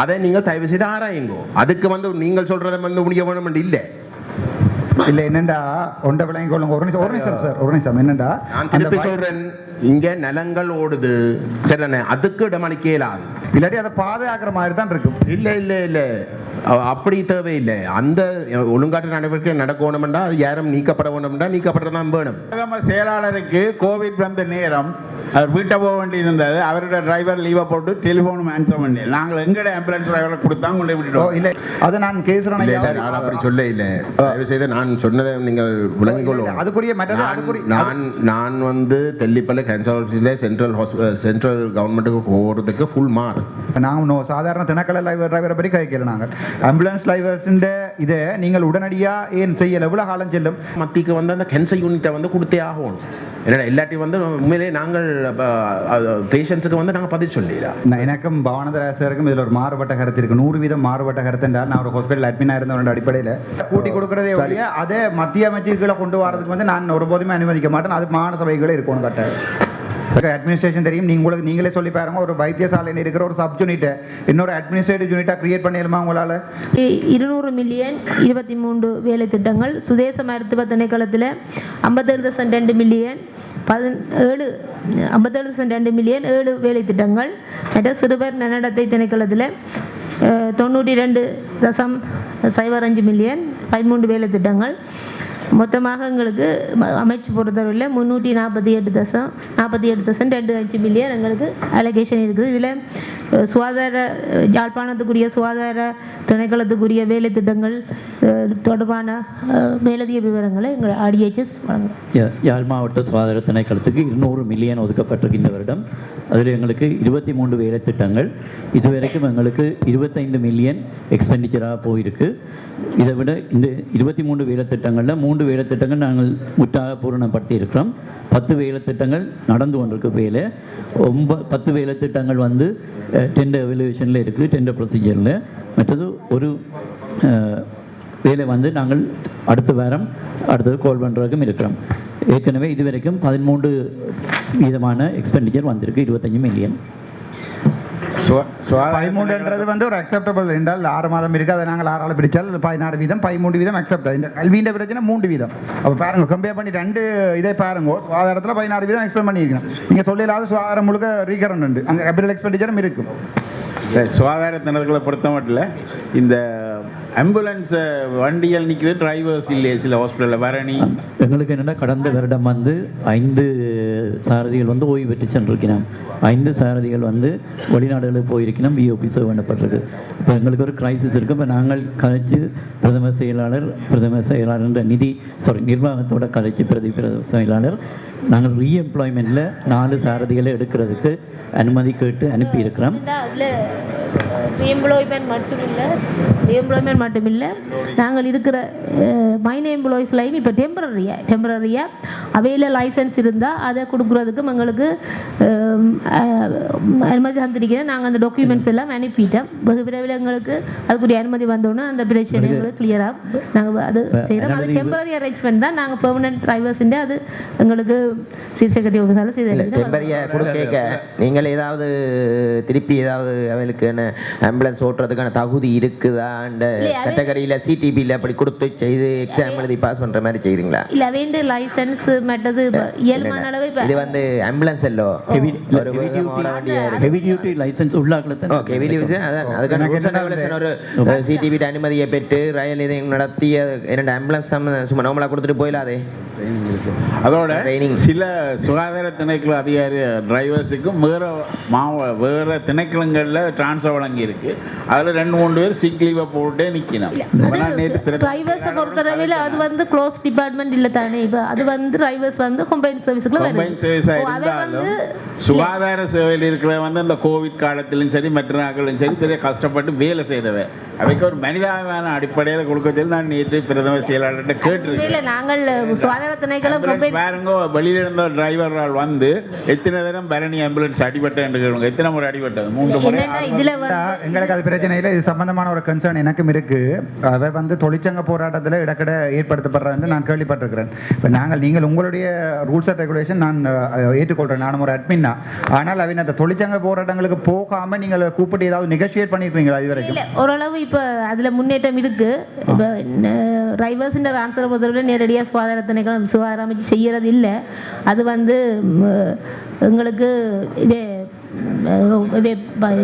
அதை நீங்கள் தயவு செய்து ஆராயுங்கோ. அதுக்கு வந்து நீங்கள் சொல்றதை வந்து முடிய வேணும் இல்லை. இல்ல என்னண்டா? ஒன்றை விளங்கி கொள்ளுங்க. ஒரு நிமிஷம் ஒரு நிமிஷம் சார் ஒரு நிமிஷம் என்னண்டா? நான் திருப்பி சொல்றேன் இங்க நிலங்கள் ஓடுது. சரிதானே? அதுக்கு இடமளிக்க இயலாது இல்லாட்டி அதை பாதுகாக்கிற மாதிரி தான் இருக்கும். இல்ல இல்ல இல்ல. அப்படி தேவையில்லை. அந்த ஒழுங்காட்டு நடவடிக்கை நடக்கணும்டா அது யாரும் நீக்கப்பட வேணும்டா நீக்கப்படதான் வேணும். பிரதம செயலாளருக்கு கோவிட் வந்த நேரம் அவர் வீட்டை போக வேண்டியிருந்தது அவரோட டிரைவர் லீவை போட்டு டெலிஃபோனும் ஆன்சர் பண்ணி நாங்கள் எங்கட ஆம்புலன்ஸ் டிரைவரை கொடுத்தா கொண்டு விட்டுட்டோம் இல்ல. அதை நான் கேசுறேன் நான் அப்படி சொல்ல இல்ல. தயவு செய்து நான் சொன்னதை நீங்கள் விளங்கிக் கொள்ளும் அதுக்குரிய மற்றது நான் அதுக்குரிய நான் நான் வந்து தெல்லிப்பள்ளி கேன்சர் ஆஃபீஸில் சென்ட்ரல் ஹாஸ்பிட்டல் சென்ட்ரல் கவர்மெண்ட்டுக்கு போகிறதுக்கு ஃபுல் மார்க் நாங்கள் நோ சாதாரண தினக்கலை டிரைவரை பற்றி கதைக்கல நாங்கள். ஆம்புலன்ஸ் டிரைவர்ஸின் இதை நீங்கள் உடனடியாக ஏன் செய்யல? எவ்வளோ காலம் செல்லும்? மத்திக்கு வந்து அந்த கேன்சர் யூனிட்டை வந்து கொடுத்தே ஆகணும். என்னடா இல்லாட்டி வந்து உண்மையிலே நாங்கள் பேஷண்ட்ஸுக்கு வந்து நாங்கள் பதில் சொல்லிடலாம். எனக்கும் பவானந்தராசருக்கும் இதில் ஒரு மாறுபட்ட கருத்து இருக்கு. நூறு வீதம் மாறுபட்ட கருத்து என்றால் நான் ஒரு ஹாஸ்பிட்டல் அட்மினாக இருந்தவரோட அடிப்படையில் கூட்டி கொடுக்குறதே ஒழிய அதே மத்திய அமைச்சுகளை கொண்டு வரதுக்கு வந்து நான் ஒருபோதுமே அனுமதிக்க மாட்டேன். அது மாகாண சபைகளே இருக்கணும் கட்டாயம். அட்மினிஸ்ட்ரேஷன் தெரியும். நீங்கள் உங்களுக்கு நீங்களே சொல்லி பாருங்க. ஒரு வைத்தியசாலையில் இருக்கிற ஒரு சப் யூனிட்டை இன்னொரு அட்மினிஸ்ட்ரேட்டிவ் யூனிட்டாக கிரியேட் பண்ணிடலாமா உங்களால்? இருநூறு மில்லியன் இருபத்தி மூன்று வேலை திட்டங்கள். சுதேச மருத்துவ திணைக்களத்தில் ஐம்பத்தேழு தசம் ரெண்டு மில்லியன் பதின் ஏழு ஐம்பத்தேழு தசம் ரெண்டு மில்லியன் ஏழு வேலை திட்டங்கள். மற்ற சிறுவர் நன்னடத்தை திணைக்களத்தில் தொண்ணூற்றி ரெண்டு தசம் சைபர் அஞ்சு மில்லியன் பதிமூன்று வேலை திட்டங்கள். மொத்தமாக எங்களுக்கு அமைச்சு பொறுத்தவரையில் முந்நூற்றி நாற்பத்தி எட்டு தசம் நாற்பத்தி எட்டு தசம் ரெண்டு அஞ்சு மில்லியன் எங்களுக்கு அலகேஷன் இருக்குது. இதில் சுகாதார யாழ்ப்பாணத்துக்குரிய சுகாதார திணைக்களத்துக்குரிய வேலை திட்டங்கள் தொடர்பான மேலதிக விவரங்களை எங்கள் ஆடிஹெச்எஸ் வழங்கும். யா- யாழ் மாவட்ட சுகாதார திணைக்களத்துக்கு இருநூறு மில்லியன் ஒதுக்கப்பட்டிருக்கு இந்த வருடம். அதில் எங்களுக்கு இருபத்தி மூன்று வேலை திட்டங்கள். இதுவரைக்கும் எங்களுக்கு இருபத்தைந்து மில்லியன் எக்ஸ்பெண்டிச்சராக போயிருக்கு. இதை விட இந்த இருபத்தி மூன்று வேலை திட்டங்களில் மூன்று வேலை திட்டங்கள் நாங்கள் முற்றாக பூரணப்படுத்தி இருக்கிறோம் பத்து வேலை திட்டங்கள் நடந்து கொண்டிருக்கு வேலை. ஒம்ப பத்து வேலை திட்டங்கள் வந்து டெண்டர் எவல்யூஷனில் இருக்குது டெண்டர் ப்ரொசீஜரில் மற்றது ஒரு வேலை வந்து நாங்கள் அடுத்த வாரம் அடுத்தது கோல் பண்ணுறதுக்கும் இருக்கிறோம். ஏற்கனவே இதுவரைக்கும் பதிமூன்று வீதமான எக்ஸ்பெண்டிச்சர் வந்திருக்கு இருபத்தஞ்சு மில்லியன் பதிமூன்றுன்றது வந்து ஒரு அக்செப்டபிள் என்றால் ஆறு மாதம் இருக்கு அதை நாங்கள் ஆறால் பிடிச்சால் பதினாறு வீதம் பதிமூன்று வீதம் அக்செப்ட் இந்த கல்வியின் பிரச்சனை மூன்று வீதம். அப்போ பாருங்க கம்பேர் பண்ணி ரெண்டு இதை பாருங்க. சுகாதாரத்தில் பதினாறு வீதம் எக்ஸ்பெண்ட் பண்ணியிருக்கணும் நீங்கள் சொல்லலாத சுகாதாரம் முழுக்க ரீகரண்ட் உண்டு. அங்கே கேபிட்டல் எக்ஸ்பெண்டிச்சரும் இருக்கும் சுகாதார திணறுகளை பொறுத்த மட்டும் இந்த ஆம்புலன்ஸ் வண்டிகள் நிற்குது டிரைவர்ஸ் இல்லையே சில ஹாஸ்பிட்டலில் பரணி. எங்களுக்கு என்னென்னா கடந்த வருடம் வந்து ஐந்து சாரதிகள் வந்து ஓய்வு பெற்று சென்றிருக்கிறோம். ஐந்து சாரதிகள் வந்து வெளிநாடுகளுக்கு போயிருக்கணும் பிஓபி சேவ் பண்ணப்பட்டிருக்கு. இப்போ எங்களுக்கு ஒரு கிரைசிஸ் இருக்குது இப்போ நாங்கள் கதைச்சு பிரதம செயலாளர் பிரதம செயலாளர் நிதி சாரி நிர்வாகத்தோட கதைச்சு பிரதி பிரதம செயலாளர் நாங்கள் ரீஎம்ப்ளாய்மெண்ட்டில் நாலு சாரதிகளை எடுக்கிறதுக்கு அனுமதி கேட்டு அனுப்பியிருக்கிறோம். அதில் எம்ப்ளாய்மெண்ட் மட்டும் இல்லை எம்ப்ளாய்மெண்ட் மட்டும் இல்லை நாங்கள் இருக்கிற மைன் எம்ப்ளாயிஸ்லையும் இப்போ டெம்பரரியாக டெம்பரரியாக அவையில் லைசன்ஸ் இருந்தால் அதை கொடுக்குறதுக்கும் எங்களுக்கு அனுமதி தந்திருக்கிறேன். நாங்கள் அந்த டாக்குமெண்ட்ஸ் எல்லாம் அனுப்பிட்டோம். வெகு விரைவில் எங்களுக்கு அதுக்குரிய அனுமதி வந்தோன்னே அந்த பிரச்சனை எங்களுக்கு கிளியராக நாங்கள் அது செய்கிறோம் அது டெம்பரரி அரேஞ்ச்மெண்ட் தான். நாங்கள் பெர்மனன்ட் டிரைவர்ஸுண்டு அது எங்களுக்கு சீஃப் செக்ரட்டரி ஆஃபீஸால் செய்து டெம்பரியை கொடுக்க நீங்கள் ஏதாவது திருப்பி ஏதாவது அவளுக்கு ஆம்புலன்ஸ் ஓட்டுறதுக்கான தகுதி அவ- கேட்டகரியில் சிடிபியில் அப்படி கொடுத்து செய்து எக்ஸாம் எழுதி பாஸ் பண்ணுற மாதிரி செய்கிறீங்களா இல்லை வேண்டிய லைசன்ஸ் மற்றது இயல்பான அளவு இது வந்து ஆம்புலன்ஸ் இல்லோ இருக்கு ஹெவி டியூட்டி லைசன்ஸ் உள்ளாக்களை ஓகே வெளியே அதான் அதுக்கான ஒரு சிடிபி அனுமதியை பெற்று ரயில் இதையும் நடத்தி இரண்டு ஆம்புலன்ஸ் சும்மா நார்மலாக கொடுத்துட்டு போயிடாதே அதோட Training. சில சுகாதார திணைக்கள அதிகாரி டிரைவர்ஸுக்கும் வேற மாவ வேற திணைக்களங்களில் டிரான்ஸ்ஃபர் வழங்கி இருக்கு அதில் ரெண்டு மூணு பேர் சிக் லீவை போட்டே நிற்கணும் டிரைவர்ஸை பொறுத்தளவில் அது வந்து க்ளோஸ் டிபார்ட்மெண்ட் இல்லை தானே. இப்போ அது வந்து டிரைவர்ஸ் வந்து கம்பைன் சர்வீஸ்க்குள்ள கம்பைன் சர்வீஸாக இருந்தாலும் சுகாதார சேவையில் இருக்கிற வந்து இந்த கோவிட் காலத்திலும் சரி மற்ற நாட்களிலும் சரி பெரிய கஷ்டப்பட்டு வேலை செய்தவ அவைக்கு ஒரு மனிதாபிமான அடிப்படையில் கொடுக்க சொல்லி நான் நேற்று பிரதம செயலாளர்கிட்ட கேட்டிருக்கேன். நாங்கள் பாருங்க வெளியில இருந்த டிரைவர்கள் வந்து எத்தனை தரம் பரணி ஆம்புலன்ஸ் அடிபட்ட என்று கேளுங்க எத்தனை முறை அடிபட்டது? மூன்று முறை இதுல எங்களுக்கு அது பிரச்சனை இல்லை. இது சம்பந்தமான ஒரு கன்சர்ன் எனக்கும் இருக்கு. அவை வந்து தொழிற்சங்க போராட்டத்தில் இடக்கட ஏற்படுத்தப்படுறதுன்னு நான் கேள்விப்பட்டிருக்கிறேன். இப்போ நாங்கள் நீங்கள் உங்களுடைய ரூல்ஸ் அண்ட் ரெகுலேஷன் நான் ஏற்றுக்கொள்கிறேன் நான் ஒரு அட்மின் தான். ஆனால் அவை அந்த தொழிற்சங்க போராட்டங்களுக்கு போகாம நீங்கள் கூப்பிட்டு ஏதாவது நெகோஷியேட் பண்ணியிருக்கீங்களா இது வரைக்கும்? ஓரளவு இப்போ அதுல முன்னேற்றம் இருக்கு. இப்போ டிரைவர்ஸ் ஆன்சரை பொறுத்தவரை நேரடியாக சுகாதார திணைக்களம் சுகாதார அமைச்சு செய்யறது இல்லை. அது வந்து எங்களுக்கு இதே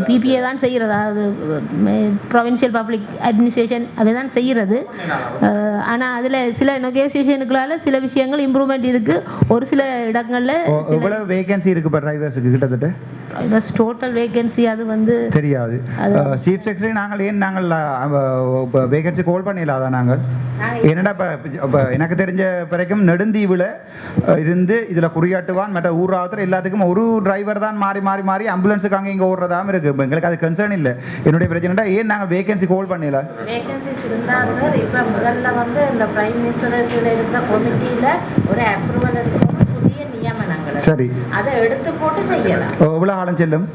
பிபிஏ தான் செய்கிறது அதாவது ப்ரொவின்ஷியல் பப்ளிக் அட்மினிஸ்ட்ரேஷன் அதை தான் செய்கிறது ஆனால் அதில் சில நெகோசியேஷனுக்களால் சில விஷயங்கள் இம்ப்ரூவ்மெண்ட் இருக்குது ஒரு சில இடங்களில் வேகன்சி இருக்கு இப்போ டிரைவர்ஸுக்கு கிட்டத்தட்ட? டோட்டல் வேகன்சி அது வந்து தெரியாது. சீஃப் செக்ரட்டரி நாங்கள் ஏன் நாங்கள் வேகன்சி கால் பண்ணிடலாதா நாங்கள். என்னடா இப்போ எனக்கு தெரிஞ்ச வரைக்கும் நெடுந்தீவில் இருந்து இதில் குறியாட்டுவான் மற்ற ஊராவத்தில் எல்லாத்துக்கும் ஒரு டிரைவர் தான் மாறி மாறி மாறி ஆம்புலன்ஸுக்கு அங்கே இங்கே ஓடுறதாம இருக்கு. இப்போ எங்களுக்கு அது கன்சர்ன் இல்லை. என்னுடைய பிரச்சனைடா ஏன் நாங்கள் வேகன்சி கால் பண்ணல? வேகன்சிஸ் இருந்தால் சார் இப்போ முதல்ல வந்து இந்த பிரைம் மினிஸ்டர் இருந்த கமிட்டியில் ஒரு அப்ரூவல் சரி. அதை எடுத்து போட்டு செய்யலாம். எவ்வளோ காலம் செல்லும்?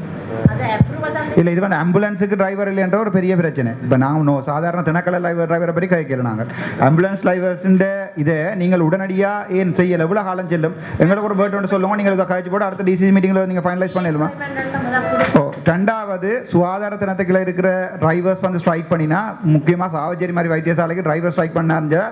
இல்லை இது வந்து ஆம்புலன்ஸுக்கு டிரைவர் இல்லைன்ற ஒரு பெரிய பிரச்சனை. இப்போ நாங்கள் நோ சாதாரண தினக்கலை டிரைவர் டிரைவரை பற்றி கேட்கல நாங்கள் ஆம்புலன்ஸ் டிரைவர்ஸுன்ற இதை நீங்கள் உடனடியாக ஏன் செய்யலை? எவ்வளோ காலம் செல்லும்? எங்களுக்கு ஒரு பேர்ட் ஒன்று சொல்லுவோம் நீங்கள் இதை கழிச்சு போட்டு அடுத்த டிசி மீட்டிங்கில் நீங்கள் ஃபைனலைஸ் கொடு ஓ ரெண்டாவது சுகாதார தினத்துக்குள்ள இருக்கிற டிரைவர்ஸ் வந்து ஸ்ட்ரைக் பண்ணினா முக்கியமாக சாவச்சேரி மாதிரி வைத்தியசாலைக்கு டிரைவர் ஸ்ட்ரைக் பண்ணாருஞ்சா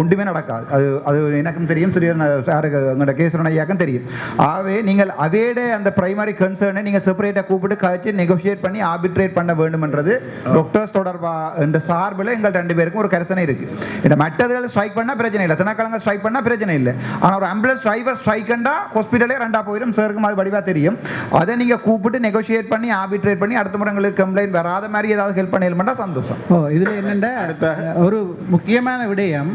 ஒன்றுமே நடக்காது. அது அது எனக்கும் தெரியும் சிறிய சாருக்கு எங்களோட கேசுரன் ஐயாக்கும் தெரியும். ஆகவே நீங்கள் அவேட அந்த பிரைமரி கன்சர்னை நீங்கள் செப்பரேட்டாக கூப்பிட்டு கழிச்சு நெகோஷியேட் பண்ணி ஆர்பிட்ரேட் பண்ண வேண்டும்ன்றது டாக்டர்ஸ் தொடர்பா என்ற சார்பில் எங்கள் ரெண்டு பேருக்கும் ஒரு கரிசனை இருக்குது இந்த மற்றதுகள் ஸ்ட்ரைக் பண்ணால் பிரச்சனை இல்லை. தினக்கிழங்கு ஸ்ட்ரைக் பண்ணால் பிரச்சனை இல்லை. ஆனால் ஒரு ஆம்புலன்ஸ் டிரைவர் பண்ணால் ஹாஸ்பிட்டலே ரெண்டா போயிடும் சாருக்கும் அது வடிவாக தெரியும். அதை நீங்கள் கூப்பிட்டு நெகோஷியேட் பண்ணி ஆர்பிட்ரேட் பண்ணி அடுத்த முறை உங்களுக்கு கம்ப்ளைண்ட் வராத மாதிரி ஏதாவது ஹெல்ப் பண்ணிடமெண்டா சந்தோஷம். ஓ இதில் என்னென்னா ஒரு முக்கியமான விடயம்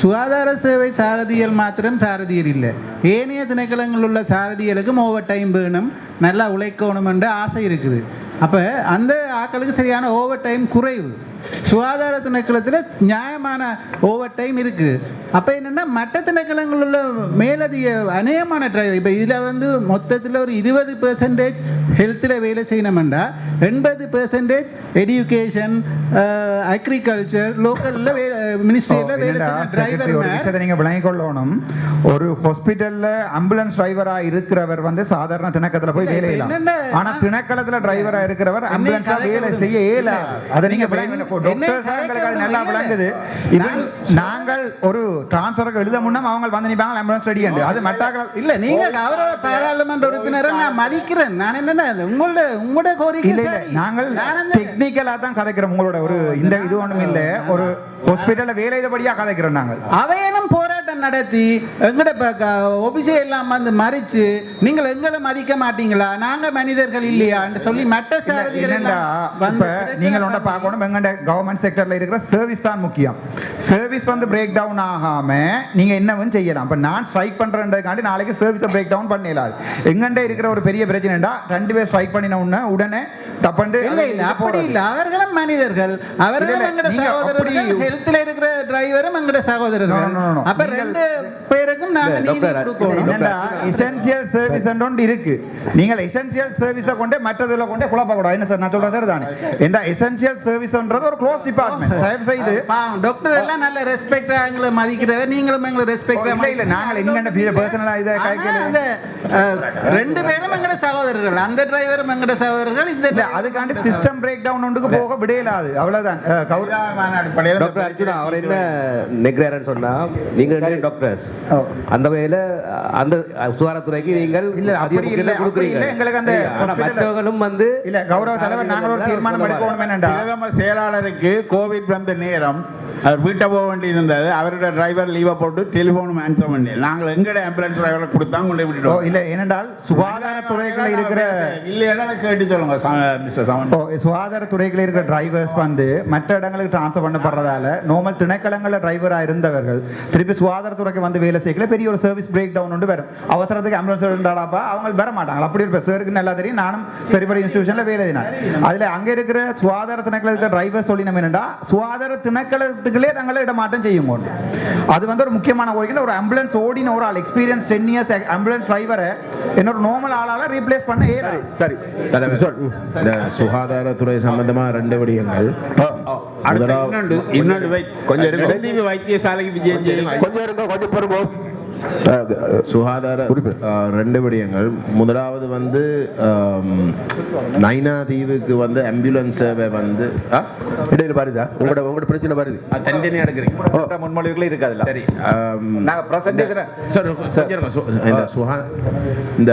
சுகாதார சேவை சாரதியல் மாத்திரம் சாரதியல் இல்லை. ஏனைய திணைக்களங்கள் உள்ள சாரதியலுக்கும் ஓவர் டைம் வேணும் நல்லா உழைக்கணும் என்ற ஆசை இருக்குது. அப்போ அந்த ஆட்களுக்கு சரியான ஓவர் டைம் குறைவு. சுகாதார திணைக்களத்தில் நியாயமான ஓவர் டைம் இருக்குது அப்போ என்னென்னா மற்ற திணைக்களங்கள் உள்ள மேலதிக அநேகமான டிரைவர் இப்போ இதில் வந்து மொத்தத்தில் ஒரு இருபது பெர்சன்டேஜ் ஹெல்த்தில் வேலை செய்யணுமெண்டா எண்பது பெர்சன்டேஜ் எடியூகேஷன் அக்ரிகல்ச்சர் லோக்கலில் மினிஸ்ட்ரியில் வேலை செய்யணும். டிரைவர் விஷயத்தை நீங்க விளங்கிக் கொள்ளணும் ஒரு ஹாஸ்பிட்டல்ல ஆம்புலன்ஸ் டிரைவரா இருக்கிறவர் வந்து சாதாரண திணக்கத்துல போய் வேலை செய்யலாம் என்னென்ன- ஆனா திணக்களத்துல டிரைவரா இருக்கிறவர் ஆம்புலன்ஸா வேலை செய்ய இயலாது அதை நீங்க நல்லா விளங்குது. நாங்கள் ஒரு டிரான்ஸ்ஃபருக்கு எழுத முன்னம் அவங்க வந்து நிப்பாங்க ஆம்புலன்ஸ் ரெடி அது மெட்டாக்கள் இல்ல நீங்க கௌரவ பாராளுமன்ற உறுப்பினரை நான் மதிக்கிறேன். நான் என்னன்னா உங்களோட உங்களோட கோரிக்கை இல்ல. நாங்கள் டெக்னிக்கலா தான் கதைக்கிறோம். உங்களோட ஒரு இந்த இது ஒண்ணும் இல்ல. ஒரு ஹாஸ்பிட்டல்ல வேலை இதுபடியா கதைக்கிறோம் நாங்கள். அவையனும் போராட்டம் நடத்தி எங்கட ஒபிசை எல்லாம் வந்து மறிச்சு நீங்கள் எங்களை மதிக்க மாட்டீங்களா? நாங்க மனிதர்கள் இல்லையா? சொல்லி மற்ற நீங்கள் ஒன்றை பார்க்கணும் எங்கண்ட கவர்மெண்ட் செக்டர்ல இருக்கிற சர்வீஸ் தான் முக்கியம். சர்வீஸ் வந்து பிரேக் டவுன் ஆகாம நீங்க என்னவும் செய்யலாம். இப்ப நான் ஸ்ட்ரைக் பண்றேன்றதுக்காண்டி நாளைக்கு சர்வீஸை பிரேக் டவுன் பண்ணிடலாது எங்கண்ட இருக்கிற ஒரு பெரிய பிரச்சனைடா ரெண்டு பேர் ஸ்ட்ரைக் பண்ணின உடனே உடனே தப்பண்டு இல்ல இல்ல அப்படி இல்ல. அவர்களும் மனிதர்கள். அவர்களும் எங்கட நீங்க சகோதரர்கள் ஹெல்த்ல இருக்கிற டிரைவரும் எங்கட சகோதரர்கள். அப்ப ரெண்டு பேருக்கும் நாங்க நீதி கொடுக்கணும். என்னடா எசென்சியல் சர்வீஸ் ஒன்று இருக்கு. நீங்கள் எசென்சியல் சர்வீஸை கொண்டு மற்றதுல கொண்டு குழப்பக்கூடாது. என்ன சார் நான் சொல்றது சரிதானே? இந்த எசென்சியல் சர்வீஸ்ன்றது ஒரு க்ளோஸ் டிபார்ட்மெண்ட் தயவு செய்து. டாக்டர் எல்லாம் நல்ல ரெஸ்பெக்டா எங்களை மதிக்கிறவர் நீங்களும் எங்களை ரெஸ்பெக்டா இல்ல இல்ல நாங்கள் எங்கண்ட பர்சனலா இதை ரெண்டு பேரும் எங்கட சகோதரர்கள். அந்த டிரைவரும் எங்கட சகோதரர்கள் இந்த அதுக்காண்டி சிஸ்டம் பிரேக் டவுன் ஒன்றுக்கு போக விடையலாது அவ்வளவுதான். டாக்டர் அர்ஜுனா அவர் என்ன நெக்கிறாருன்னு சொன்னா நீங்க ரெண்டு டாக்டர்ஸ். அந்த வகையில அந்த சுகாதாரத்துறைக்கு நீங்கள் இல்ல, அப்படி இல்ல, கொடுக்குறீங்க. எங்களுக்கு அந்த மற்றவர்களும் வந்து இல்ல கௌரவ தலைவர் நாங்கள் ஒரு தீர்மானம் எடுக்கணும் என்னண்டா? பிரதம செயலாளருக்கு கோவிட் வந்த நேரம் அவர் வீட்டை போக வேண்டியிருந்தது. அவரோட டிரைவர் லீவை போட்டு டெலிஃபோனும் ஆன்சர் பண்ணி நாங்கள் எங்கட ஆம்புலன்ஸ் டிரைவரை கொடுத்தா கொண்டு விட்டுட்டோம். இல்ல ஏனென்றால் சுகாதாரத்துறைக்குள்ள இருக்கிற இல்லைன்னா கேட்டு சொல்லுங்க இப்போ சுகாதாரத்துறைகளில் இருக்கிற டிரைவர்ஸ் வந்து மற்ற இடங்களுக்கு ட்ரான்ஸ்ஃபர் பண்ணப்படுறதால நார்மல் திணைக்களங்களில் டிரைவராக இருந்தவர்கள் திருப்பி சுகாதாரத்துறைக்கு வந்து வேலை செய்யல பெரிய ஒரு சர்வீஸ் பிரேக் டவுன் ஒன்று வரும் அவசரத்துக்கு ஆம்புலன்ஸ் இருந்தாடாப்பா அவங்க வர மாட்டாங்க அப்படி இருப்பேன் சாருக்கு நல்லா தெரியும் நானும் பெரிய பெரிய இன்ஸ்டியூஷனில் வேலை செய்யினேன் அதில் அங்கே இருக்கிற சுகாதார திணைக்கள இருக்கிற டிரைவர்ஸ் சொல்லி நம்ம என்னடா சுகாதார திணைக்களத்துக்குள்ளே தங்களை இடமாற்றம் செய்யுங்க அது வந்து ஒரு முக்கியமான கோரிக்கை ஒரு ஆம்புலன்ஸ் ஓடின ஒரு ஆள் எக்ஸ்பீரியன்ஸ் டென் இயர்ஸ் ஆம்புலன்ஸ் டிரைவரை இன்னொரு நார்மல் ஆளால ரீப்ளேஸ் பண்ண ஏறாது சரி இந்த சுகாதாரத்துறை சம்பந்தமா ரெண்டு விடயங்கள். இன்னொன்று இன்னொன்று கொஞ்சம் வைத்தியசாலைக்கு விஜயம் செய்யுங்க கொஞ்சம் இருங்க கொஞ்சம் சுகாதார ரெண்டு விடயங்கள். முதலாவது வந்து நைனா தீவுக்கு வந்து ஆம்புலன்ஸ் சேவை வந்து? இடையில பாருதா உங்களோட உங்களோட பிரச்சனை பாருது ஆ, தனித்தனியா எடுக்கிறீங்க. முன்மொழிவுகளே இருக்காதுல்ல. சரி. நாங்க இந்த சுகா இந்த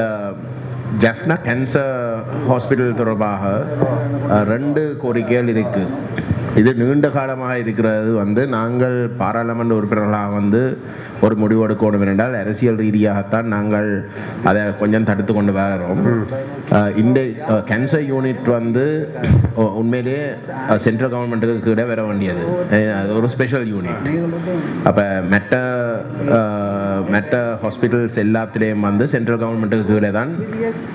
ஜெஃப்னா கேன்சர் ஹாஸ்பிட்டல் தொடர்பாக ரெண்டு கோரிக்கைகள் இருக்கு. இது நீண்ட காலமாக இருக்கிறது. வந்து நாங்கள் பாராளுமன்ற உறுப்பினர்களாக வந்து ஒரு முடிவு எடுக்கணும் என்றால் அரசியல் ரீதியாகத்தான் நாங்கள் அதை கொஞ்சம் தடுத்து கொண்டு வரோம். இந்த கேன்சர் யூனிட் வந்து உண்மையிலேயே சென்ட்ரல் கவர்மெண்ட்டுக்கு கீழே வர வேண்டியது. அது ஒரு ஸ்பெஷல் யூனிட் அப்போ மெட்ட மெட்ட ஹாஸ்பிட்டல்ஸ் எல்லாத்துலேயும் வந்து சென்ட்ரல் கவர்மெண்ட்டுக்கு கீழே தான்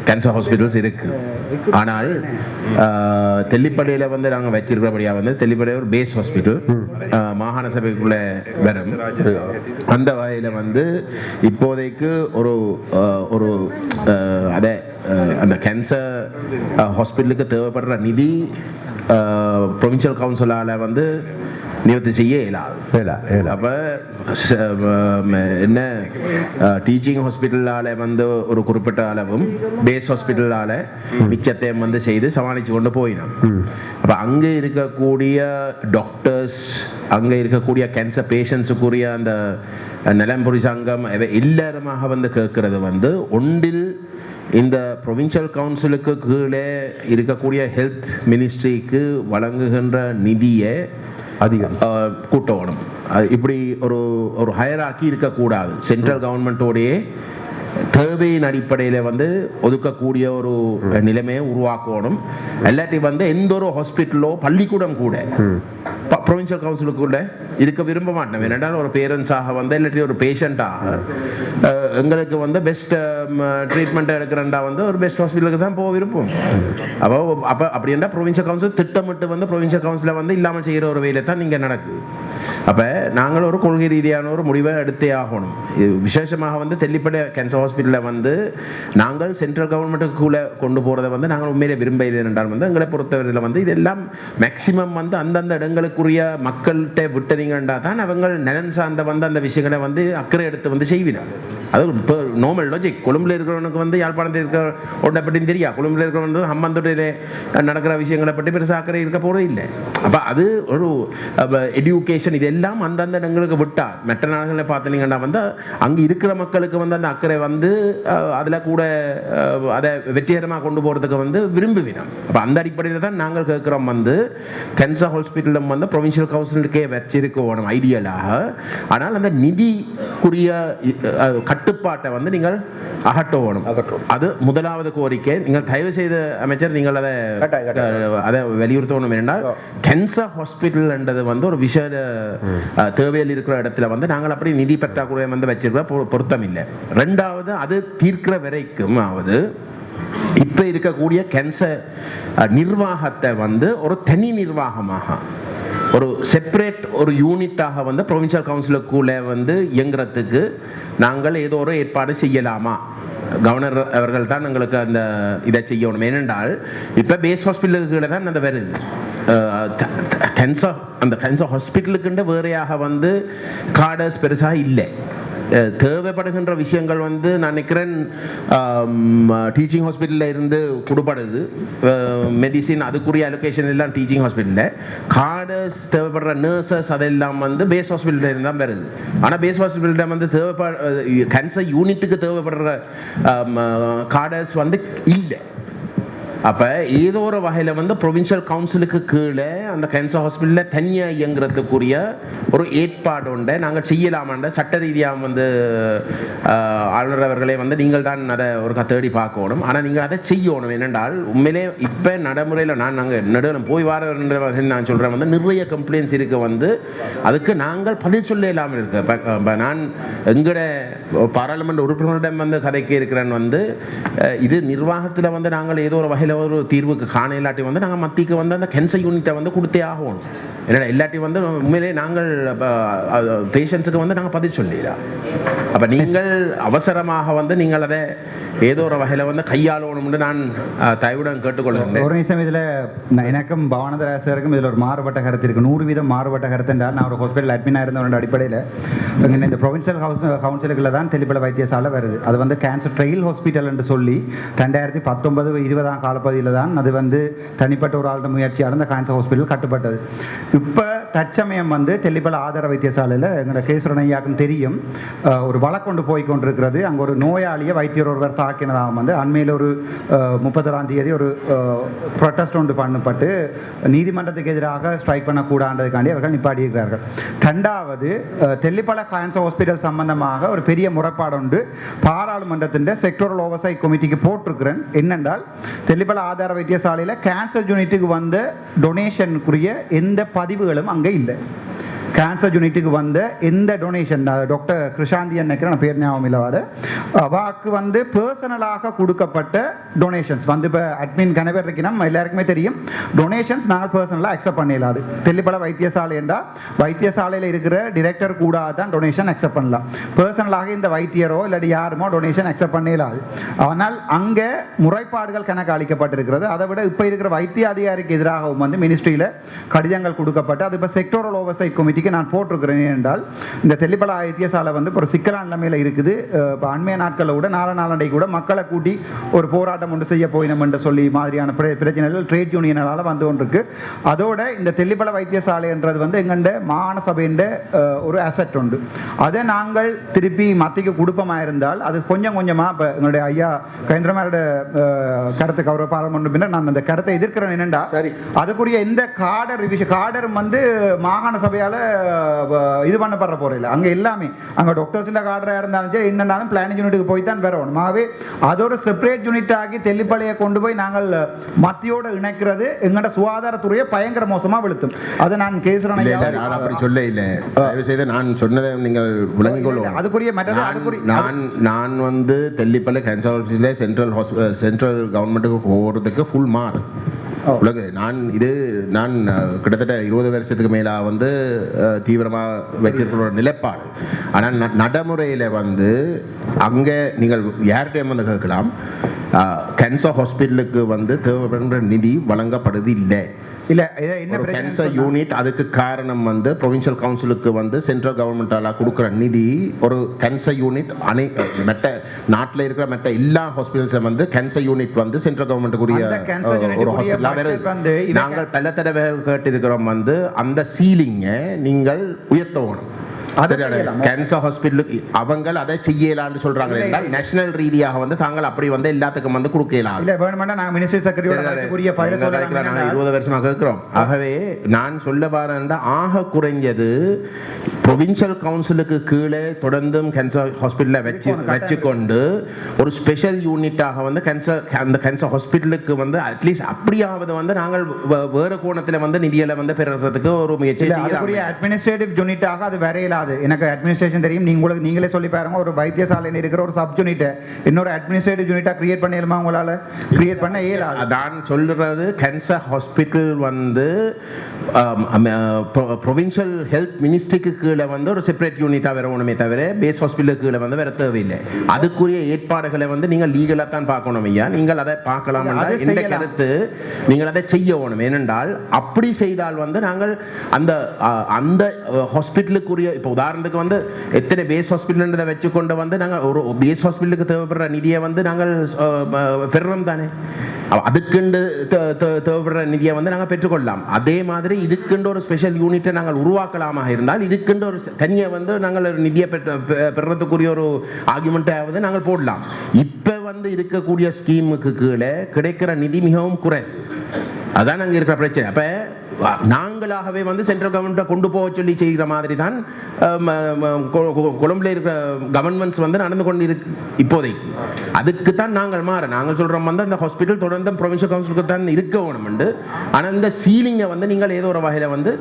கேன்சர் ஹாஸ்பிட்டல்ஸ் இருக்கு. ஆனால் தெல்லிப்படையில் வந்து நாங்கள் வச்சிருக்கிறபடியாக வந்து தெல்லிப்படையில் ஒரு பேஸ் ஹாஸ்பிட்டல் மாகாண சபைக்குள்ளே வரும். அந்த வகையில் வந்து இப்போதைக்கு ஒரு ஒரு அதே அதை அந்த கேன்சர் ஹாஸ்பிட்டலுக்கு தேவைப்படுற நிதி ப்ரொவின்சியல் கவுன்சிலால் வந்து செய்ய இயலாது அப்போ என்ன டீச்சிங் ஹாஸ்பிட்டலால் வந்து ஒரு குறிப்பிட்ட அளவும் பேஸ் ஹாஸ்பிட்டலால் மிச்சத்தையும் வந்து செய்து சமாளித்து கொண்டு போயிடும் அப்போ அங்கே இருக்கக்கூடிய டாக்டர்ஸ் அங்கே இருக்கக்கூடிய கேன்சர் பேஷண்ட்ஸுக்குரிய அந்த நிலம்புரி சங்கம் எல்லாருமாக வந்து கேட்கறது வந்து ஒன்றில் இந்த ப்ரொவின்சியல் கவுன்சிலுக்கு கீழே இருக்கக்கூடிய ஹெல்த் மினிஸ்ட்ரிக்கு வழங்குகின்ற நிதியை அதிகம். கூட்டணும் இப்படி ஒரு ஒரு ஹயராக்கி இருக்கக்கூடாது. சென்ட்ரல் கவர்மெண்ட்டோடையே தேவையின் அடிப்படையில் வந்து ஒதுக்கக்கூடிய ஒரு நிலைமையை உருவாக்கணும். இல்லாட்டி வந்து எந்த ஒரு ஹாஸ்பிட்டலோ பள்ளிக்கூடம் கூட ப்ரொவின்சியல் கவுன்சிலுக்கு கூட இருக்க விரும்ப மாட்டேன் ஏனென்றால் ஒரு பேரண்ட்ஸாக வந்து இல்லாட்டி ஒரு பேஷண்ட்டாக எங்களுக்கு வந்து பெஸ்ட் ட்ரீட்மெண்ட் எடுக்கிறண்டா வந்து ஒரு பெஸ்ட் ஹாஸ்பிட்டலுக்கு தான் போக விருப்பம் அப்போ அப்போ அப்படி என்றால் ப்ரொவின்சியல் கவுன்சில் திட்டமிட்டு வந்து ப்ரொவின்சியல் கவுன்சிலை வந்து இல்லாமல் செய்கிற ஒரு வேலை தான் இங்கே நடக்குது. அப்போ நாங்கள் ஒரு கொள்கை ரீதியான ஒரு முடிவை எடுத்தே ஆகணும். இது விசேஷமாக வந்து தெல்லிப்படை கேன்சர் ஹாஸ்பிட்டலில் வந்து நாங்கள் சென்ட்ரல் கவர்மெண்ட்டுக்குள்ளே கொண்டு போகிறத வந்து நாங்கள் உண்மையிலே விரும்ப என்றால் வந்து எங்களை பொறுத்தவரையில் வந்து இதெல்லாம் மேக்சிமம் வந்து அந்தந்த இடங்களுக்குரிய மக்கள்கிட்ட விட்டனீங்கன்றா தான் அவங்க நலன் சார்ந்த வந்து அந்த விஷயங்களை வந்து அக்கறை எடுத்து வந்து செய்வினார் அது இப்போ நோமல் லாஜிக் கொழும்பில் இருக்கிறவனுக்கு வந்து யாழ்ப்பாணத்தில் இருக்க ஒன்றை பற்றி தெரியா கொழும்பில் இருக்கிறவன் வந்து ஹம்மந்தொட்டையிலே நடக்கிற விஷயங்களை பற்றி பெருசாக அக்கறை இருக்க போகிறே இல்லை அப்போ அது ஒரு எடியூகேஷன் இதெல்லாம் அந்தந்த இடங்களுக்கு விட்டா. மெட்ட நாடுகளில் பார்த்தீங்கன்னா வந்து அங்கே இருக்கிற மக்களுக்கு வந்து அந்த அக்கறை வந்து அதில் கூட அதை வெற்றிகரமாக கொண்டு போகிறதுக்கு வந்து விரும்புவினோம் அப்போ அந்த அடிப்படையில் தான் நாங்கள் கேட்குறோம் வந்து கேன்சர் ஹாஸ்பிட்டலும் வந்து ப்ரொவின்சியல் கவுன்சிலுக்கே வச்சிருக்கணும் ஐடியலாக ஆனால் அந்த நிதிக்குரிய கட்டுப்பாட்டை வந்து நீங்கள் அகற்றணும். அது முதலாவது கோரிக்கை. நீங்கள் தயவு செய்து அமைச்சர் நீங்கள் அதை அதை வலியுறுத்தணும். என்றால் கேன்சர் ஹாஸ்பிட்டல்ன்றது வந்து ஒரு விஷய தேவையில் இருக்கிற இடத்துல வந்து நாங்கள் அப்படி நிதி பற்றாக்குறை வந்து வச்சிருக்கிற பொருத்தம் இல்லை ரெண்டாவது அது தீர்க்கிற வரைக்கும் ஆவது இப்போ இருக்கக்கூடிய கேன்சர் நிர்வாகத்தை வந்து ஒரு தனி நிர்வாகமாக ஒரு செப்பரேட் ஒரு யூனிட்டாக வந்து ப்ரொவின்சியல் கவுன்சிலுக்குள்ளே வந்து இயங்குறதுக்கு நாங்கள் ஏதோ ஒரு ஏற்பாடு செய்யலாமா? கவர்னர் அவர்கள் தான் எங்களுக்கு அந்த இதை செய்யணும். ஏனென்றால் இப்போ பேஸ் ஹாஸ்பிட்டலுக்கு தான் அந்த வருது. கேன்சர் அந்த கேன்சர் ஹாஸ்பிட்டலுக்குன்ற வேறையாக வந்து கார்டர்ஸ் பெருசாக இல்லை. தேவைப்படுகின்ற விஷயங்கள் வந்து நான் நினைக்கிறேன் டீச்சிங் ஹாஸ்பிட்டலில் இருந்து கொடுப்படுது மெடிசின் அதுக்குரிய அலோகேஷன் எல்லாம் டீச்சிங் ஹாஸ்பிட்டலில் கார்டர்ஸ் தேவைப்படுற நர்சஸ் அதெல்லாம் வந்து பேஸ் ஹாஸ்பிட்டலில் இருந்து தான் வருது. ஆனால் பேஸ் ஹாஸ்பிட்டலில் வந்து தேவைப்பட கேன்சர் யூனிட்டுக்கு தேவைப்படுற கார்டர்ஸ் வந்து இல்லை. அப்போ ஏதோ ஒரு வகையில் வந்து ப்ரொவின்ஷியல் கவுன்சிலுக்கு கீழே அந்த கேன்சர் ஹாஸ்பிட்டலில் தனியாக இயங்குறதுக்குரிய ஒரு ஏற்பாடு உண்டு. நாங்கள் செய்யலாமான்ற சட்ட ரீதியாக வந்து ஆளுநர் அவர்களே வந்து நீங்கள் தான் அதை ஒரு தேடி பார்க்கணும். ஆனால் நீங்கள் அதை செய்யணும். என்னென்றால் உண்மையிலே இப்போ நடைமுறையில் நான் நாங்கள் நடுவில் போய் வர நான் சொல்கிறேன் வந்து நிறைய கம்ப்ளைண்ட்ஸ் இருக்க வந்து. அதுக்கு நாங்கள் பதில் சொல்ல இல்லாமல் இருக்கு. நான் எங்கட பாராளுமன்ற உறுப்பினரிடம் வந்து கதைக்கு இருக்கிறேன் வந்து இது நிர்வாகத்தில் வந்து நாங்கள் ஏதோ ஒரு வகையில் ஒரு தீர்வுக்கு காண இல்லாட்டி வந்து நாங்கள் மத்திக்கு வந்து அந்த கேன்சர் யூனிட்டை வந்து கொடுத்தே ஆகணும். என்னடா இல்லாட்டி வந்து உண்மையிலே நாங்கள் பேஷண்ட்ஸுக்கு வந்து நாங்கள் பதில் சொல்லிடலாம். அப்போ நீங்கள் அவசரமாக வந்து நீங்கள் அதை ஏதோ ஒரு வகையில் வந்து கையாளணும்னு நான் தயவுடன் கேட்டுக்கொள்கிறேன். ஒரு நிமிஷம் இதில் எனக்கும் பவானந்தராசருக்கும் இதில் ஒரு மாறுபட்ட கருத்து இருக்குது நூறு வீதம் மாறுபட்ட கருத்து என்றால் நான் ஒரு ஹாஸ்பிட்டல் அட்மினாக இருந்தவனோட அடிப்படையில் இந்த ப்ரொவின்சியல் ஹவுஸ் கவுன்சிலுக்குள்ள தான் தெளிப்பட வைத்தியசாலை வருது. அது வந்து கேன்சர் ட்ரையல் ஹாஸ்பிட்டல் என்று சொல்லி ரெண்டாயிரத்தி பத்தொன்பது இருபதாம் கால காலப்பகுதியில் தான் அது வந்து தனிப்பட்ட ஒரு ஆளுடைய முயற்சியால் அந்த கேன்சர் ஹாஸ்பிட்டல் கட்டுப்பட்டது. இப்போ தற்சமயம் வந்து தெல்லிப்பல ஆதார வைத்தியசாலையில் எங்களோட கேசுரன் ஐயாக்கும் தெரியும். ஒரு வழக்கொண்டு போய் கொண்டிருக்கிறது அங்கே ஒரு நோயாளியை வைத்தியர் ஒருவர் தாக்கினதாக வந்து அண்மையில் ஒரு முப்பத்தொராம் தேதி ஒரு ப்ரொட்டஸ்ட் ஒன்று பண்ணப்பட்டு நீதிமன்றத்துக்கு எதிராக ஸ்ட்ரைக் பண்ணக்கூடாதுக்காண்டி அவர்கள் நிப்பாடியிருக்கிறார்கள் ரெண்டாவது தெல்லிப்பல தெல்லிப்பள கேன்சர் ஹாஸ்பிட்டல் சம்பந்தமாக ஒரு பெரிய முறைப்பாடு உண்டு. பாராளுமன்றத்தின் செக்டோரல் ஓவர்சைட் கமிட்டிக்கு போட்டிருக்கிறேன். என்னென்றால் தெல்லி தெல்லிப்பள ஆதார வைத்தியசாலையில் கேன்சர் யூனிட்டுக்கு வந்த டொனேஷனுக்குரிய எந்த பதிவுகளும் அங்கே இல்லை. கேன்சர் யூனிட்டுக்கு வந்த எந்த டொனேஷன் டாக்டர் கிருஷாந்தி நினைக்கிறேன் நான் பேர் ஞாபகம் இல்லாத அவாக்கு வந்து பர்சனலாக கொடுக்கப்பட்ட டொனேஷன்ஸ் வந்து இப்போ அட்மின் கணவர் இருக்கணும் எல்லாருக்குமே தெரியும். டொனேஷன்ஸ் நாங்கள் பர்சனலாக அக்செப்ட் பண்ணிடலாது தெல்லிப்பட வைத்தியசாலை என்றால் வைத்தியசாலையில் இருக்கிற டிரெக்டர் கூட தான் டொனேஷன் அக்செப்ட் பண்ணலாம் பர்சனலாக இந்த வைத்தியரோ இல்லாட்டி யாருமோ டொனேஷன் அக்செப்ட் பண்ணிடலாது ஆனால் அங்கே முறைப்பாடுகள் கணக்கு அளிக்கப்பட்டிருக்கிறது அதை விட இப்போ இருக்கிற வைத்திய அதிகாரிக்கு எதிராகவும் வந்து மினிஸ்ட்ரியில் கடிதங்கள் கொடுக்கப்பட்டு அது இப்போ செக்டோரல் ஓவர்சைட் கமிட்டிக்கு நான் போட்டிருக்கிறேன் என்றால் இந்த தெல்லிப்பள வைத்தியசாலை வந்து ஒரு சிக்கலான நிலைமையில் இருக்குது. இப்போ அண்மைய நாட்களில் கூட நால நாளண்டை கூட மக்களை கூட்டி ஒரு போராட்டம் ஒன்று செய்ய போயினோம் என்று சொல்லி மாதிரியான பிர- பிரச்சனைகள் ட்ரேட் யூனியனால வந்து கொண்டிருக்கு. அதோட இந்த தெல்லிப்பள வைத்தியசாலைன்றது வந்து எங்கண்ட மாகாண சபையின் ஒரு அசெட் உண்டு. அதை நாங்கள் திருப்பி மத்திக்கு கொடுப்பமாக இருந்தால் அது கொஞ்சம் கொஞ்சமாக இப்போ எங்களுடைய ஐயா கேந்திரமாரோட கருத்து கௌரவ பாராளுமன்ற பின்னர் நான் அந்த கருத்தை எதிர்க்கிறேன் என்னண்டா சரி. அதுக்குரிய எந்த காடர் ரிவிஷன் காடர் வந்து மாகாண சபையால் இது பண்ணப்படுற போறையில். அங்கே எல்லாமே. அங்கே டாக்டர்ஸில் காடராக இருந்தாலும் சரி என்னன்னாலும் பிளானிங் யூனிட்டுக்கு போய் தான் வரணும். ஆகவே அது ஒரு செப்பரேட் யூனிட் ஆகி தெல்லிப்பளையை கொண்டு போய் நாங்கள் மத்தியோடு இணைக்கிறது எங்களோட சுகாதாரத்துறையை பயங்கர மோசமாக வெளுத்தும். அதை நான் கேசுறேன் நான் அப்படி சொல்ல இல்லை. தயவு செய்து நான் சொன்னதை நீங்கள் விளங்கிக் கொள்ளும் அதுக்குரிய மற்றது அதுக்குரிய நான் நான் வந்து தெல்லிப்பள்ளி கேன்சர் ஆஃபீஸில் சென்ட்ரல் ஹாஸ்பிட்டல் சென்ட்ரல் கவர்மெண்ட்டுக்கு போகிறதுக்கு ஃபுல் மார்க் உலக நான் இது நான் கிட்டத்தட்ட இருபது வருஷத்துக்கு மேலாக வந்து தீவிரமாக வைத்திருக்கிற நிலைப்பாடு. ஆனால் நடைமுறையில் வந்து அங்கே நீங்கள் யார்கிட்டையும் வந்து கேட்கலாம். கேன்சர் ஹாஸ்பிட்டலுக்கு வந்து தேவைப்படுற நிதி வழங்கப்படுது இல்லை இல்லை என்ன கேன்சர் யூனிட் அதுக்கு காரணம் வந்து ப்ரொவின்ஷியல் கவுன்சிலுக்கு வந்து சென்ட்ரல் கவர்மெண்டால கொடுக்குற நிதி ஒரு கேன்சர் யூனிட் அனை மெட்ட நாட்டில் இருக்கிற மெட்ட எல்லா ஹாஸ்பிட்டல்ஸை வந்து கேன்சர் யூனிட் வந்து சென்ட்ரல் கவர்மெண்ட்டுக்குரிய ஒரு ஹாஸ்பிட்டலாக இவங்க- நாங்கள் பல தடவைகள் கேட்டிருக்கிறோம் வந்து அந்த சீலிங்கை நீங்கள் உயர்த்தணும். கேன்சர் ஹாஸ்பிட்டலுக்கு அவங்க அதை செய்யலாம்னு சொல்றாங்க என்றால் நேஷனல் ரீதியாக வந்து தாங்கள் அப்படி வந்து எல்லாத்துக்கும் வந்து கொடுக்கலாம். இல்லை வேணுமெண்டா நாங்கள் மினிஸ்ட்ரி செக்ரட்டரியோட பதில கதைக்குள்ள நாங்க இருபது வருஷமா கேட்கிறோம். ஆகவே நான் சொல்ல வரேன்டா ஆக குறைஞ்சது ப்ரொவின்சியல் கவுன்சிலுக்கு கீழே தொடர்ந்தும் கேன்சர் ஹாஸ்பிட்டலில் வச்சு வச்சுக்கொண்டு ஒரு ஸ்பெஷல் யூனிட்டாக வந்து கேன்சர் அந்த கேன்சர் ஹாஸ்பிட்டலுக்கு வந்து அட்லீஸ்ட் அப்படியாவது வந்து நாங்கள் வேறு கோணத்தில் வந்து நிதிகளை வந்து பெறுறதுக்கு ஒரு முயற்சி அட்மினிஸ்ட்ரேட்டிவ் யூனிட்டாக அது வரையலாது எனக்கு அட்மினிஸ்ட்ரேஷன் தெரியும். நீங்க உங்களுக்கு நீங்களே சொல்லி பாருங்க. ஒரு வைத்தியசாலையில் இருக்கிற ஒரு சப் யூனிட்டை இன்னொரு அட்மினிஸ்ட்ரேட்டிவ் யூனிட்டா கிரியேட் பண்ணிடலாமா உங்களால? கிரியேட் பண்ண இயலாது. நான் சொல்றது. கேன்சர் ஹாஸ்பிட்டல் வந்து ப்ரொவின்ஷியல் ஹெல்த் மினிஸ்ட்ரிக்கு கீழே வந்து ஒரு செப்பரேட் யூனிட்டாக வரணுமே தவிர பேஸ் ஹாஸ்பிட்டலுக்கு கீழே வந்து வர தேவையில்லை. அதுக்குரிய ஏற்பாடுகளை வந்து நீங்கள் லீகலாக தான் பார்க்கணும் ஐயா. நீங்கள் அதை பார்க்கலாம் அதை என்ற. கருத்து? நீங்கள் அதை செய்ய வேணும். ஏனென்றால் அப்படி செய்தால் வந்து நாங்கள் அந்த அஹ், அந்த ஹாஸ்பிட்டலுக்குரிய இப்போ உதாரணத்துக்கு வந்து எத்தனை பேஸ் ஹாஸ்பிட்டல்ன்றதை வச்சுக்கொண்டு வந்து நாங்கள் ஒரு பேஸ் ஹாஸ்பிட்டலுக்கு தேவைப்படுற நிதியை வந்து நாங்கள் பெறுறோம் தானே? அதுக்குண்டு தேவைப்படுற நிதியை வந்து நாங்கள் பெற்றுக்கொள்ளலாம். அதே மாதிரி இதுக்குண்டு ஒரு ஸ்பெஷல் யூனிட்டை நாங்கள் உருவாக்கலாமாக இருந்தால் இதுக்குண்டு ஒரு தனியாக வந்து நாங்கள் ஒரு நிதியை பெற்று பெறத்துக்குரிய ஒரு ஆர்குமெண்ட்டாவது நாங்கள் போடலாம். இப்போ வந்து இருக்கக்கூடிய ஸ்கீமுக்கு கீழே கிடைக்கிற நிதி மிகவும் குறை. அதான் அங்கே இருக்கிற பிரச்சனை. அப்போ நாங்களாகவே வந்து சென்ட்ரல் கவர்மெண்ட்டை கொண்டு போக சொல்லி செய்கிற மாதிரி தான் கொழும்புல இருக்கிற கவர்மெண்ட்ஸ் வந்து நடந்து கொண்டு இருக்கு இப்போதைக்கு. அதுக்கு தான் நாங்கள் மாற. நாங்கள் சொல்கிறோம் வந்து அந்த ஹாஸ்பிட்டல் தொடர்ந்து ப்ரொவின்ஷியல் கவுன்சிலுக்கு தான் இருக்க வேணும்ண்டு. ஆனால் இந்த சீலிங்கை வந்து நீங்கள் ஏதோ ஒரு வகையில் வந்து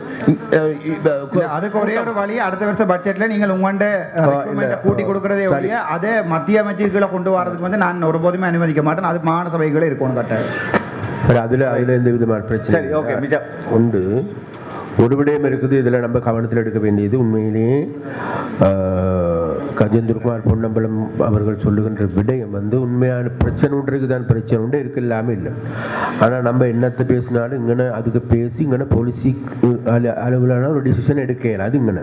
அதுக்கு ஒரே ஒரு வழி அடுத்த வருஷம் பட்ஜெட்ல நீங்கள் உங்கள்ட்ட ரெக்குமெண்ட் கூட்டி கொடுக்கறதே ஒழிய அதே மத்திய அமைச்சுகளை கொண்டு வரதுக்கு வந்து நான் ஒருபோதுமே அனுமதிக்க மாட்டேன். அது மாகாண சபைகளே இருக்கணும் கட்டாயம் அதில் அதில் எந்த விதமான பிரச்சனை. உண்டு ஒரு விடயம் இருக்குது இதில் நம்ம கவனத்தில் எடுக்க வேண்டியது உண்மையிலேயே கஜேந்திரகுமார் பொன்னம்பலம் அவர்கள் சொல்லுகின்ற விடயம் வந்து உண்மையான பிரச்சனை ஒன்று இருக்குதான் பிரச்சனை உண்டு இருக்கு இல்லாமல் இல்லை. ஆனால் நம்ம என்னத்தை பேசினாலும் இங்கே அதுக்கு பேசி இங்கே போலீசி அளவிலான ஒரு டிசிஷன் எடுக்கல அது இங்கே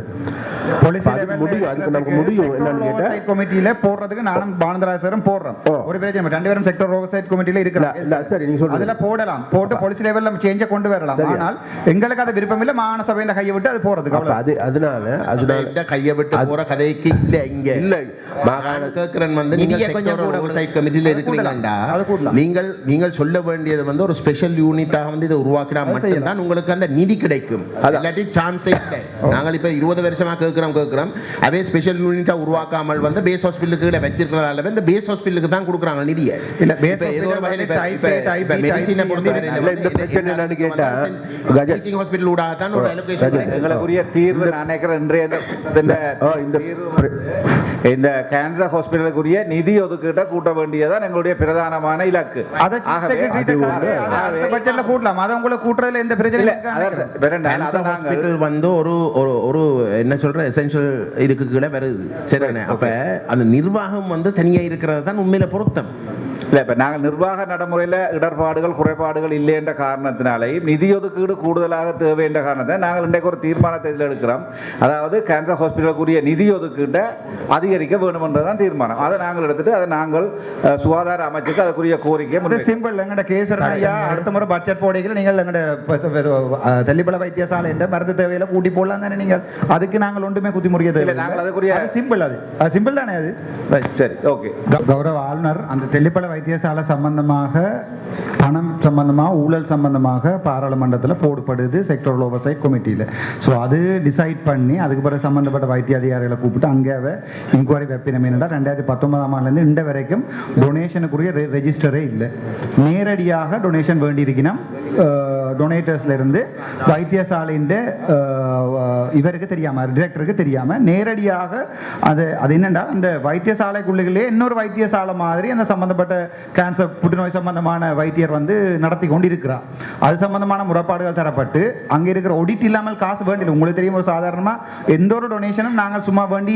முடியும், அதுக்கு நமக்கு முடியும். என்னன்னு கேட்டா- oversight committeeல போடுறதுக்கு நானும் பானந்தராசரும் போடுறோம். ஒரு பிரச்சனை. ரெண்டு பேரும் செக்டர் ஓவர்சைட் கமிட்டில இருக்கிறாங்க இல்ல, சரி, நீங்க சொல்றது. அதுல போடலாம். போட்டு பாலிசி லெவல்ல சேஞ்ச கொண்டு வரலாம். ஆனால் எங்களுக்கு அது விருப்பம் இல்ல மாகாண சபையில கையை விட்டு அது அவ்வளவு அது அதனால அதனால கையை விட்டு போற கதைக்கு இல்ல இங்க இல்லை. மாகாண கேட்கிறேன் வந்து நிதியை கொஞ்சம் கூட ஓவர்சைட் கமிட்டியில். இருக்கிறீங்கடா. நீங்கள் நீங்கள் சொல்ல வேண்டியது வந்து ஒரு ஸ்பெஷல் யூனிட்டாக வந்து இதை உருவாக்கினா மட்டும்தான் உங்களுக்கு அந்த நிதி கிடைக்கும். இல்லாட்டி சான்ஸே இல்லை. நாங்கள் இப்ப இருபது வருஷமா கேட்கிறோம் கேட்கிறோம். அதே ஸ்பெஷல் யூனிட்டா உருவாக்காமல் வந்து பேஸ் ஹாஸ்பிட்டலுக்கு கீழே வச்சிருக்கிறதால இந்த பேஸ் ஹாஸ்பிட்டலுக்கு தான் கொடுக்குறாங்க நிதியை. இல்ல, இப்ப ஏதோ ஒரு வகையில இப்ப- பொறுத்தவரை இந்த பிரச்சனை என்னன்னு கேட்டா, டீச்சிங் ஹாஸ்பிட்டல் ஊடாக தான் ஒரு allocation எங்களுக்குரிய தீர்வு நான் நினைக்கிறேன் இன்றைய இந்த- தீர்வு இந்த கேன்சர் ஹாஸ்பிட்டலுக்குரிய நிதி ஒதுக்கீட்டை கூட்ட வேண்டியதான் எங்களுடைய பிரதானமான இலக்கு. கூட்டலாம்? அதை உங்களுக்கு கூட்டுறதுல எந்த இல்ல, நாங்கள் ஹாஸ்பிட்டல் வந்து ஒரு ஒரு ஒரு என்ன சொல்ற எசென்ஷியல் இதுக்கு கீழே வருது. சரிண்ணே அப்ப அந்த நிர்வாகம் வந்து தனியா இருக்கிறது தான் உண்மையில பொருத்தம். இல்ல இப்ப நாங்கள் நிர்வாக நடைமுறையில இடர்பாடுகள் குறைபாடுகள் இல்லை என்ற காரணத்தினாலேயும் நிதி ஒதுக்கீடு கூடுதலாக தேவை என்ற காரணத்தை நாங்கள் இன்றைக்கு ஒரு தீர்மானத்தை இதில் எடுக்கிறோம் அதாவது கேன்சர் ஹாஸ்பிட்டலுக்குரிய நிதி ஒதுக்கீட்டை அதிகரிக்க வேண்டும் என்றதான் தீர்மானம் அதை நாங்கள் எடுத்துட்டு அதை நாங்கள் சுகாதார அமைச்சுக்கு அதுக்குரிய கோரிக்கை. சிம்பிள் எங்கட கேசர் ஐயா அடுத்த முறை பட்ஜெட் போடைகள் நீங்கள் எங்கட தெல்லிப்பள வைத்தியசாலை என்ற மருந்து தேவையில கூட்டி போடலாம் தானே நீங்கள் அதுக்கு நாங்கள் ஒன்றுமே குத்தி முடியாது இல்ல, நாங்கள் அதுக்குரிய- சிம்பிள் அது அது சிம்பிள் தானே அது Right. சரி ஓகே கௌரவ ஆளுநர் அந்த தெல்லிப்பள வைத்தியசாலை சம்பந்தமாக பணம் சம்பந்தமாக ஊழல் சம்பந்தமாக பாராளுமன்றத்தில் போடப்படுது செக்டோரல் ஓவர்சைட் கமிட்டியில் ஸோ அது டிசைட் பண்ணி அதுக்கு பிறகு சம்மந்தப்பட்ட வைத்திய அதிகாரிகளை கூப்பிட்டு அங்கேவே இன்கொயரி வெப்பினம். என்னடா ரெண்டாயிரத்தி பத்தொன்பதாம் ஆண்டுலேருந்து இந்த வரைக்கும் டொனேஷனுக்குரிய ரெஜிஸ்டரே இல்லை. நேரடியாக டொனேஷன் வேண்டியிருக்கணும் டொனேட்டர்ஸ்ல இருந்து வைத்தியசாலையின் இவருக்கு தெரியாம டிரெக்டருக்கு தெரியாம நேரடியாக அது அது என்னென்றால் அந்த வைத்தியசாலைக்குள்ளே இன்னொரு வைத்தியசாலை மாதிரி அந்த சம்பந்தப்பட்ட கேன்சர் புற்றுநோய் சம்பந்தமான வைத்தியர் வந்து நடத்தி கொண்டிருக்கிறார். அது சம்பந்தமான முறைப்பாடுகள் தரப்பட்டு அங்கே இருக்கிற ஒடிட் இல்லாமல் காசு வேண்டியது உங்களுக்கு தெரியும் ஒரு சாதாரணமாக எந்த ஒரு டொனேஷனும் நாங்கள் சும்மா வேண்டி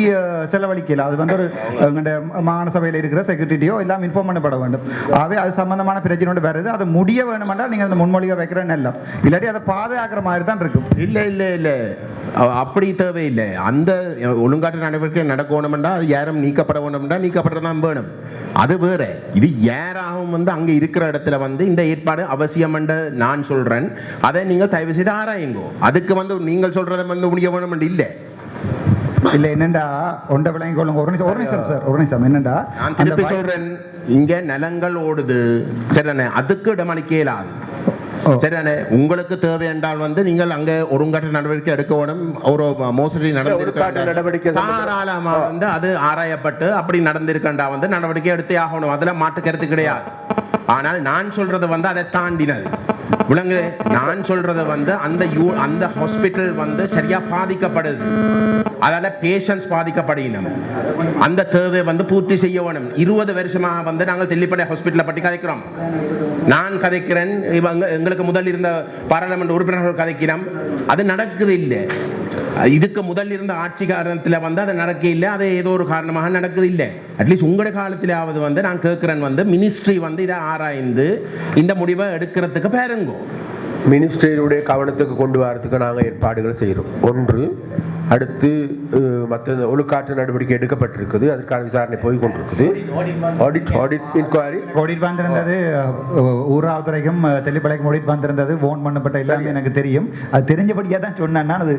செலவழிக்கல. அது வந்து ஒரு எங்கள்ட மாகாண சபையில் இருக்கிற செக்ரட்டரியோ எல்லாம் இன்ஃபார்ம் பண்ணப்பட வேண்டும். ஆகவே அது சம்பந்தமான பிரச்சனை வருது. அது முடிய வேணுமென்றால் நீங்கள் அந்த முன்மொழிவை வைக்கிறேன்னு எல்லாம் இல்லாட்டி அதை பாதுகாக்கிற மாதிரி தான் இருக்கும். இல்ல இல்ல இல்ல. அப்படி தேவையில்லை. அந்த ஒழுங்காட்டு நடவடிக்கை நடக்கணும்டா அது யாரும் நீக்கப்பட வேணும்டா நீக்கப்படதான் வேணும். அது வேற. இது யாராகவும் வந்து அங்க இருக்கிற இடத்துல வந்து இந்த ஏற்பாடு அவசியம் நான் சொல்றேன். அதை நீங்கள் தயவு செய்து ஆராயுங்கோ. அதுக்கு வந்து நீங்கள் சொல்றதை வந்து முடிய வேணும் இல்லை. இல்ல என்னண்டா? ஒன்றை விளங்கி கொள்ளுங்க. ஒரு நிமிஷம் ஒரு நிமிஷம் சார். ஒரு நிமிஷம் என்னண்டா? நான் திருப்பி சொல்றேன். இங்க நிலங்கள் ஓடுது. சரிண்ணே அதுக்கு இடமளிக்க இயலாது சரிண்ணே உங்களுக்கு தேவை என்றால் வந்து நீங்கள் அங்க ஒருங்காட்டு நடவடிக்கை எடுக்க வேணும். ஒரு மோசடி நடவடிக்கை நடந்திருக்க சம்பந்தப்பட்ட- தாராளமா வந்து அது ஆராயப்பட்டு அப்படி நடந்திருக்கண்டா வந்து நடவடிக்கை எடுத்தே ஆகணும். அதுல மாற்று கருத்து கிடையாது. ஆனால் நான் சொல்றது வந்து அதை தாண்டினது. விலங்கு நான் சொல்றத வந்து அந்த யூ அந்த ஹாஸ்பிட்டல் வந்து சரியா பாதிக்கப்படுது. அதால பேஷண்ட்ஸ் பாதிக்கப்படுகின்றன அந்த தேவை வந்து பூர்த்தி செய்ய வேணும் இருபது வருஷமாக வந்து நாங்கள் தெல்லிப்படை ஹாஸ்பிட்டலை பற்றி கதைக்கிறோம். நான் கதைக்கிறேன் இவங்க எங்களுக்கு முதல் இருந்த பாராளுமன்ற உறுப்பினர்கள் கதைக்கிறோம். அது நடக்குது இல்லை. இதுக்கு முதல் இருந்த ஆட்சி காரணத்தில் வந்து அது நடக்க இல்லை. அது ஏதோ ஒரு காரணமாக நடக்குது இல்லை. அட்லீஸ்ட் உங்களோட காலத்திலாவது வந்து நான் கேட்குறேன் வந்து மினிஸ்ட்ரி வந்து இதை ஆராய்ந்து இந்த முடிவை எடுக்கிறதுக்கு பேருங்கோ. மினிஸ்ட்ரியுடைய கவனத்துக்கு கொண்டு வரதுக்கு நாங்கள் ஏற்பாடுகள் செய்கிறோம் ஒன்று அடுத்து மற்ற ஒழுக்காற்று நடவடிக்கை எடுக்கப்பட்டிருக்குது. அதற்கான விசாரணை போய் கொண்டிருக்குது. ஆடிட் ஆடிட் இன்கொயரி ஓடிட் வந்திருந்தது ஊராவதுறைக்கும் அஹ், தெல்லிப்பளைக்கும் ஓடிட் வந்திருந்தது. ஓன் பண்ணப்பட்ட எல்லாமே எனக்கு தெரியும். அது தெரிஞ்சபடியாக தான் சொன்னேன்னா அது.